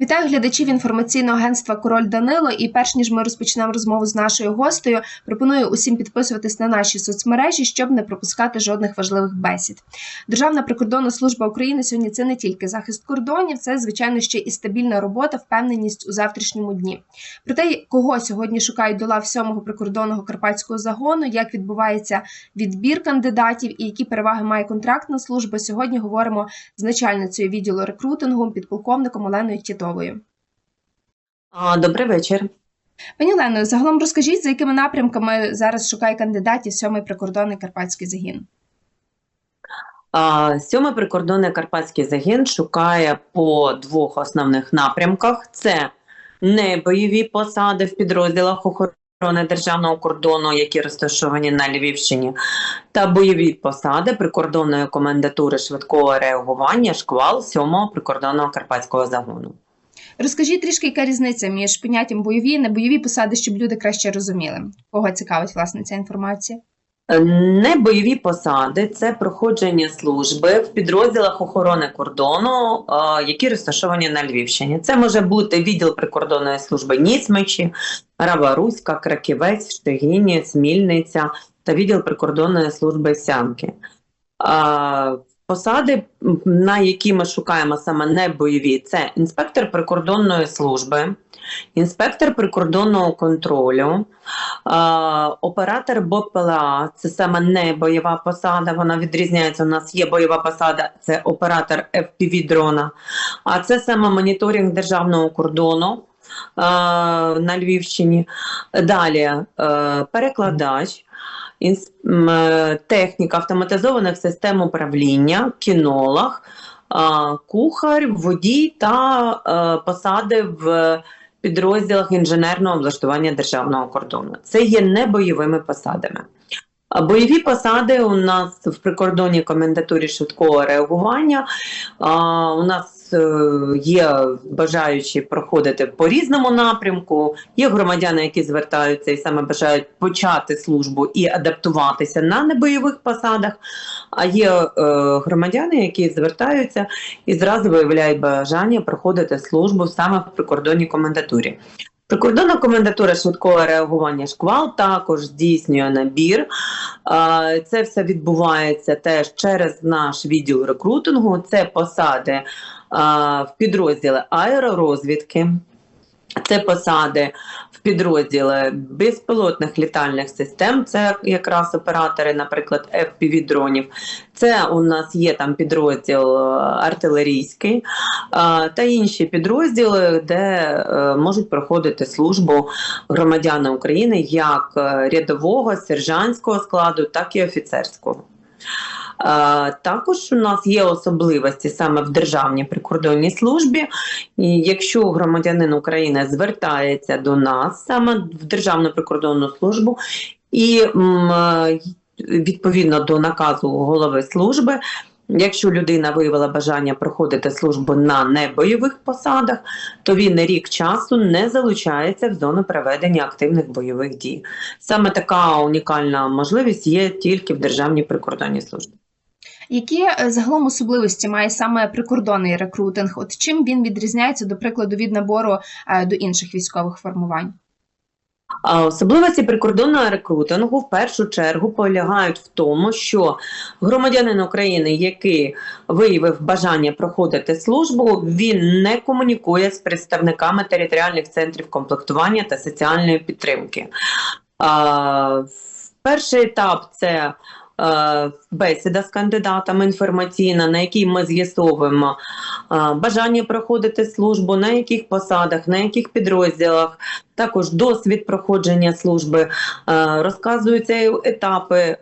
Вітаю глядачів інформаційного агентства Король Данило. І перш ніж ми розпочнемо розмову з нашою гостею, пропоную усім підписуватись на наші соцмережі, щоб не пропускати жодних важливих бесід. Державна прикордонна служба України сьогодні це не тільки захист кордонів, це звичайно ще і стабільна робота, впевненість у завтрашньому дні. Про те, кого сьогодні шукають до лав прикордонного карпатського загону, як відбувається відбір кандидатів і які переваги має контрактна служба. Сьогодні говоримо з начальницею відділу рекрутингу, підполковником Оленою Тітовою. А, Добрий вечір. Пані Олено, загалом розкажіть, за якими напрямками зараз шукає кандидатів сьомий прикордонний карпатський загін. Сьомий прикордонний карпатський загін шукає по двох основних напрямках: це небойові посади в підрозділах охорони державного кордону, які розташовані на Львівщині, та бойові посади прикордонної комендатури швидкого реагування шквал сьомого прикордонного карпатського загону. Розкажіть трішки, яка різниця між поняттям бойові і небойові посади, щоб люди краще розуміли, кого цікавить власне ця інформація. Небойові посади це проходження служби в підрозділах охорони кордону, е, які розташовані на Львівщині. Це може бути відділ прикордонної служби Ніцмичі, Рава-Руська, Краківець, Штегіні, Смільниця та відділ прикордонної служби Сянки. Е, Посади, на які ми шукаємо саме небойові, це інспектор прикордонної служби, інспектор прикордонного контролю, а, оператор БПЛА, це саме не бойова посада, вона відрізняється. У нас є бойова посада, це оператор FPV дрона, а це саме моніторинг державного кордону а, на Львівщині. Далі е, перекладач. Е, Техніка автоматизованих систем управління, кінолог, кухар, водій та е, посади в підрозділах інженерного облаштування державного кордону. Це є не бойовими посадами. Бойові посади у нас в прикордонній комендатурі швидкого реагування. У нас е, є бажаючі проходити по різному напрямку. Є громадяни, які звертаються і саме бажають почати службу і адаптуватися на небойових посадах. А є е, громадяни, які звертаються і зразу виявляють бажання проходити службу саме в прикордонній комендатурі. Прикордонна комендатура швидкого реагування шквал також здійснює набір. Це все відбувається теж через наш відділ рекрутингу. Це посади в підрозділи аеророзвідки. Це посади в підрозділи безпілотних літальних систем, це якраз оператори, наприклад, FPV-дронів. Це у нас є там підрозділ е, артилерійський е, та інші підрозділи, де е, можуть проходити службу громадяни України як рядового, сержантського складу, так і офіцерського. Також у нас є особливості саме в Державній прикордонній службі. І якщо громадянин України звертається до нас саме в Державну прикордонну службу і відповідно до наказу голови служби. Якщо людина виявила бажання проходити службу на небойових посадах, то він рік часу не залучається в зону проведення активних бойових дій. Саме така унікальна можливість є тільки в Державній прикордонній службі. Які е, загалом особливості має саме прикордонний рекрутинг? От чим він відрізняється, до прикладу, від набору е, до інших військових формувань? Особливості прикордонного рекрутингу в першу чергу полягають в тому, що громадянин України, який виявив бажання проходити службу, він не комунікує з представниками територіальних центрів комплектування та соціальної підтримки. Перший етап це бесіда з кандидатами інформаційна, на якій ми з'ясовуємо е, бажання проходити службу, на яких посадах, на яких підрозділах, також досвід проходження служби, е, розказуються етапи е,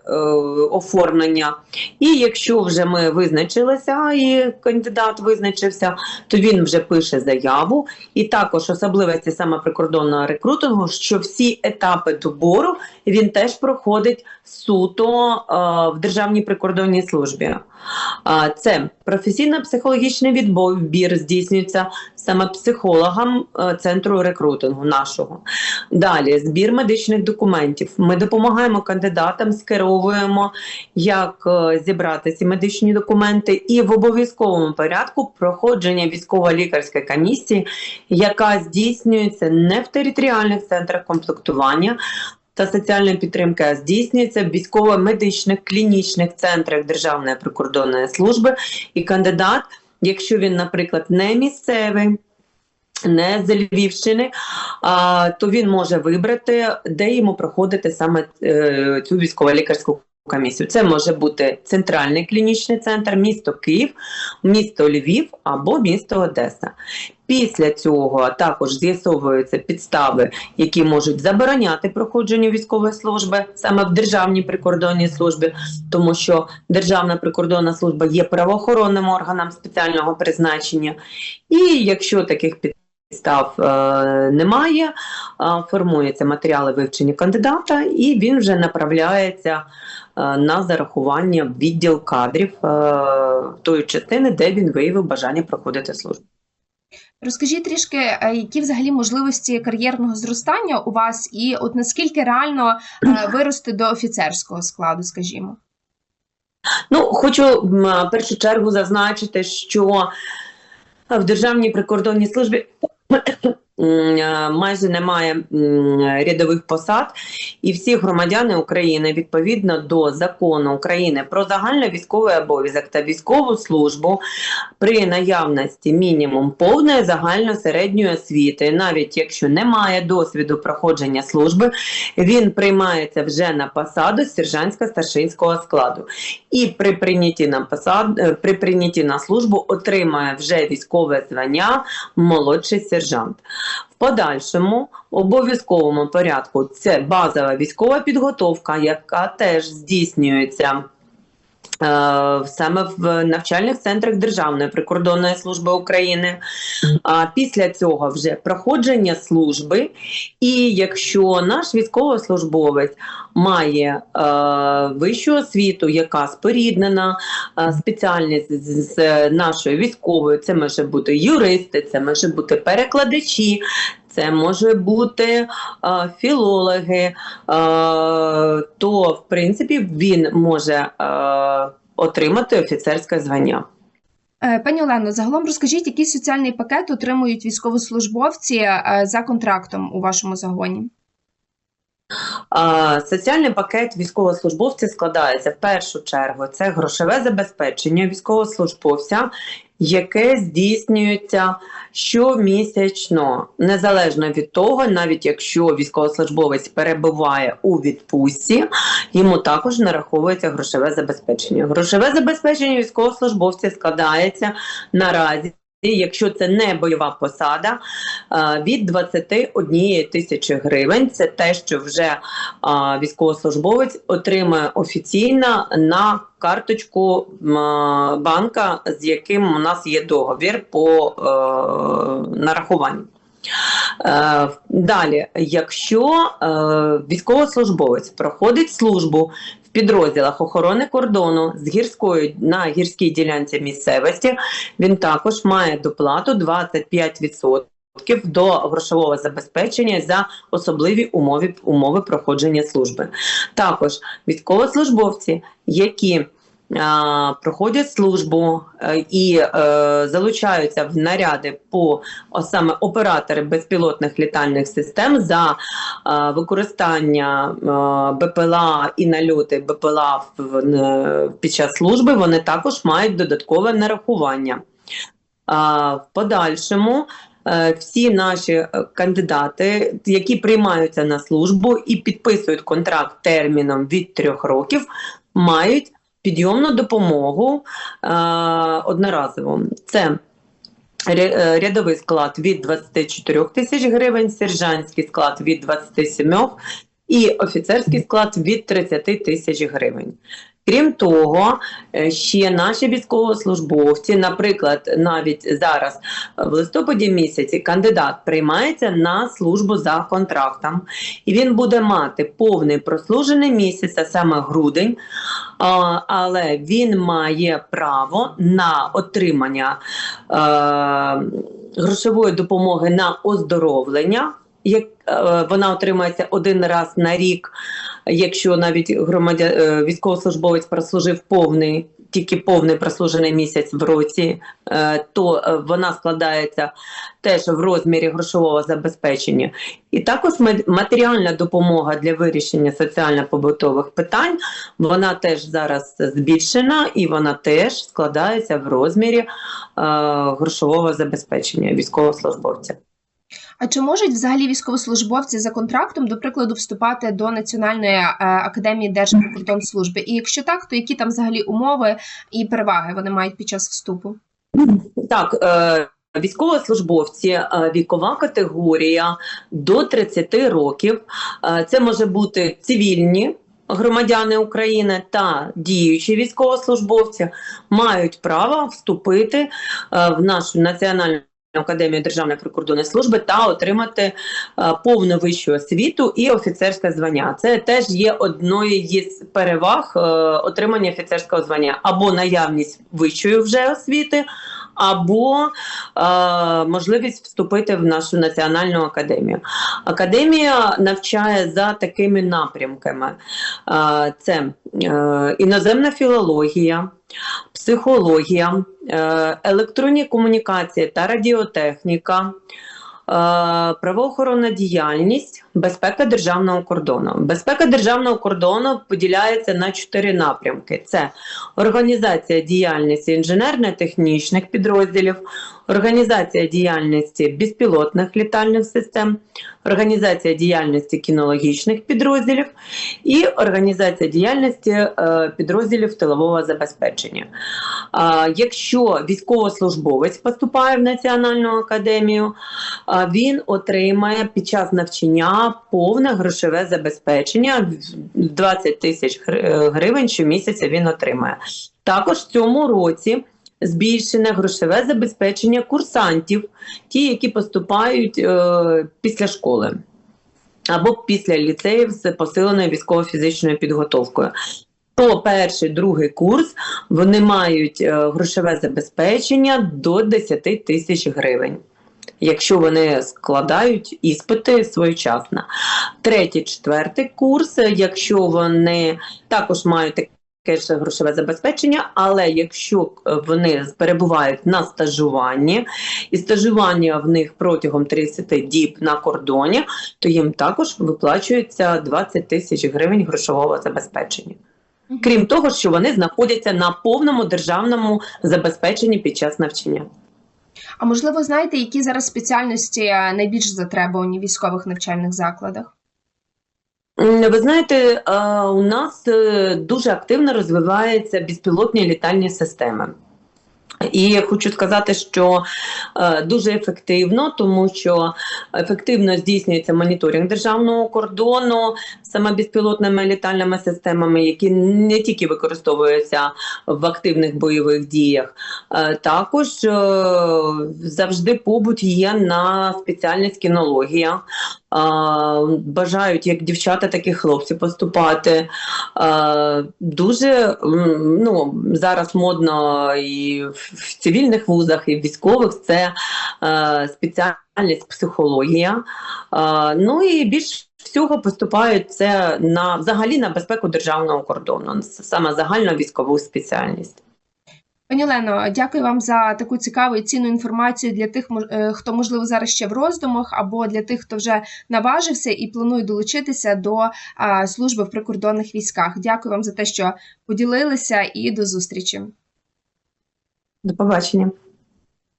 оформлення. І якщо вже ми визначилися, і кандидат визначився, то він вже пише заяву. І також особливості саме прикордонного рекрутингу, що всі етапи добору він теж проходить суто е, в Державній прикордонній службі. Це професійно-психологічний відбір здійснюється саме психологам е, центру рекрутингу нашого. Далі збір медичних документів. Ми допомагаємо кандидатам, скеровуємо, як е, зібрати ці медичні документи, і в обов'язковому порядку проходження військово-лікарської комісії, яка здійснюється не в територіальних центрах комплектування. Та соціальної підтримки здійснюється в військово-медичних клінічних центрах Державної прикордонної служби, і кандидат, якщо він, наприклад, не місцевий, не з Львівщини, а, то він може вибрати, де йому проходити саме е, цю військово-лікарську комісію. Це може бути центральний клінічний центр, місто Київ, місто Львів або місто Одеса. Після цього також з'ясовуються підстави, які можуть забороняти проходження військової служби саме в Державній прикордонній службі, тому що Державна прикордонна служба є правоохоронним органом спеціального призначення. І якщо таких підстав е, немає, е, формуються матеріали вивчення кандидата, і він вже направляється е, на зарахування відділ кадрів е, тої частини, де він виявив бажання проходити службу. Розкажіть трішки, е, які взагалі можливості кар'єрного зростання у вас, і от наскільки реально е, вирости до офіцерського складу, скажімо? Ну, хочу в першу чергу зазначити, що в Державній прикордонній службі е, майже немає рядових посад, і всі громадяни України відповідно до закону України про загальновійськовий обов'язок та військову службу при наявності мінімум повної загально-середньої освіти, навіть якщо немає досвіду проходження служби, він приймається вже на посаду сержантсько-старшинського складу. І при прийнятті на посад, е, при прийнятті на службу отримає вже військове звання молодший сержант. В подальшому обов'язковому порядку це базова військова підготовка, яка теж здійснюється. Е, Саме в навчальних центрах Державної прикордонної служби України. А після цього вже проходження служби, і якщо наш військовослужбовець має е, вищу освіту, яка споріднена е, спеціальність з, з нашою військовою, це може бути юристи, це може бути перекладачі, це може бути е, філологи, е, то в принципі він може е, отримати офіцерське звання. Пані Олено, загалом розкажіть, який соціальний пакет отримують військовослужбовці за контрактом у вашому загоні? Соціальний пакет військовослужбовців складається в першу чергу це грошове забезпечення військовослужбовця, яке здійснюється щомісячно, незалежно від того, навіть якщо військовослужбовець перебуває у відпустці, йому також нараховується грошове забезпечення. Грошове забезпечення військовослужбовця складається наразі. Якщо це не бойова посада, е, від 21 тисячі гривень це те, що вже е, військовослужбовець отримає офіційно на карточку банка, з яким у нас є договір по е, нарахуванню. Е, Далі, якщо е, військовослужбовець проходить службу в підрозділах охорони кордону з гірською на гірській ділянці місцевості, він також має доплату 25% до грошового забезпечення за особливі умови, умови проходження служби. Також військовослужбовці, які проходять службу е, і е, залучаються в наряди по саме оператори безпілотних літальних систем за е, використання БПЛА і нальоти БПЛА під час служби, вони також мають додаткове нарахування. В подальшому всі наші кандидати, які приймаються на службу і підписують контракт терміном від трьох років, мають підйомну допомогу е, одноразову. Це е, рядовий склад від 24 тисяч гривень, сержантський склад від 27 і офіцерський склад від 30 тисяч гривень. Крім того, е, ще наші військовослужбовці, наприклад, навіть зараз е, в листопаді місяці кандидат приймається на службу за контрактом, і він буде мати повний прослужений місяць, а саме грудень, але він має право на отримання е, грошової допомоги на оздоровлення. Як вона отримується один раз на рік, якщо навіть громадя... е, військовослужбовець прослужив повний, тільки повний прослужений місяць в році, е, то е, вона складається теж в розмірі грошового забезпечення. І також матеріальна допомога для вирішення соціально-побутових питань, вона теж зараз збільшена і вона теж складається в розмірі грошового забезпечення військовослужбовця. А чи можуть взагалі військовослужбовці за контрактом, до прикладу, вступати до Національної е, академії Держприкордонслужби? І якщо так, то які там взагалі умови і переваги вони мають під час вступу? Так, е, військовослужбовці, е, вікова категорія до 30 років. Е, Це може бути цивільні громадяни України та діючі військовослужбовці мають право вступити в нашу національну. Академію Державної прикордонної служби та отримати е, повну вищу освіту і офіцерське звання. Це теж є одною з переваг е, отримання офіцерського звання або наявність вищої вже освіти, або е, можливість вступити в нашу національну академію. Академія навчає за такими напрямками: Е, це е, іноземна філологія, психологія, е, електронні комунікації та радіотехніка. Е, Правоохоронна діяльність, безпека державного кордону. Безпека державного кордону поділяється на чотири напрямки: це організація діяльності інженерно-технічних підрозділів, організація діяльності безпілотних літальних систем, організація діяльності кінологічних підрозділів і організація діяльності е, підрозділів тилового забезпечення. Якщо військовослужбовець поступає в Національну академію, він отримає під час навчання повне грошове забезпечення 20 тисяч е, гривень щомісяця він отримає. Також в цьому році збільшене грошове забезпечення курсантів, ті, які поступають е, після школи. Або після ліцеїв з посиленою військово-фізичною підготовкою. То перший, другий курс вони мають е, грошове забезпечення до 10 тисяч гривень, якщо вони складають іспити своєчасно. Третій, четвертий курс, якщо вони також мають таке грошове забезпечення, але якщо е, вони перебувають на стажуванні, і стажування в них протягом 30 діб на кордоні, то їм також виплачується 20 тисяч гривень грошового забезпечення. Крім того, що вони знаходяться на повному державному забезпеченні під час навчання. А можливо, знаєте, які зараз спеціальності е, найбільш затребувані в військових навчальних закладах? Ви знаєте, е, у нас е, дуже активно розвиваються безпілотні літальні системи. І хочу сказати, що е, дуже ефективно, тому що ефективно здійснюється моніторинг державного кордону саме безпілотними літальними системами, які не тільки використовуються в активних бойових діях, е, також е, завжди побут є на спеціальність кінологія. Бажають як дівчата, так і хлопці поступати. Дуже ну, зараз модно і в в цивільних вузах, і в військових це е, спеціальність психологія. А, ну і більш всього поступають це на взагалі на безпеку державного кордону, саме загальну військову спеціальність. Пані Олено, дякую вам за таку цікаву і цінну інформацію для тих, е, хто можливо зараз ще в роздумах, або для тих, хто вже наважився і планує долучитися до служби в прикордонних військах. Дякую вам за те, що поділилися, і до зустрічі. До побачення.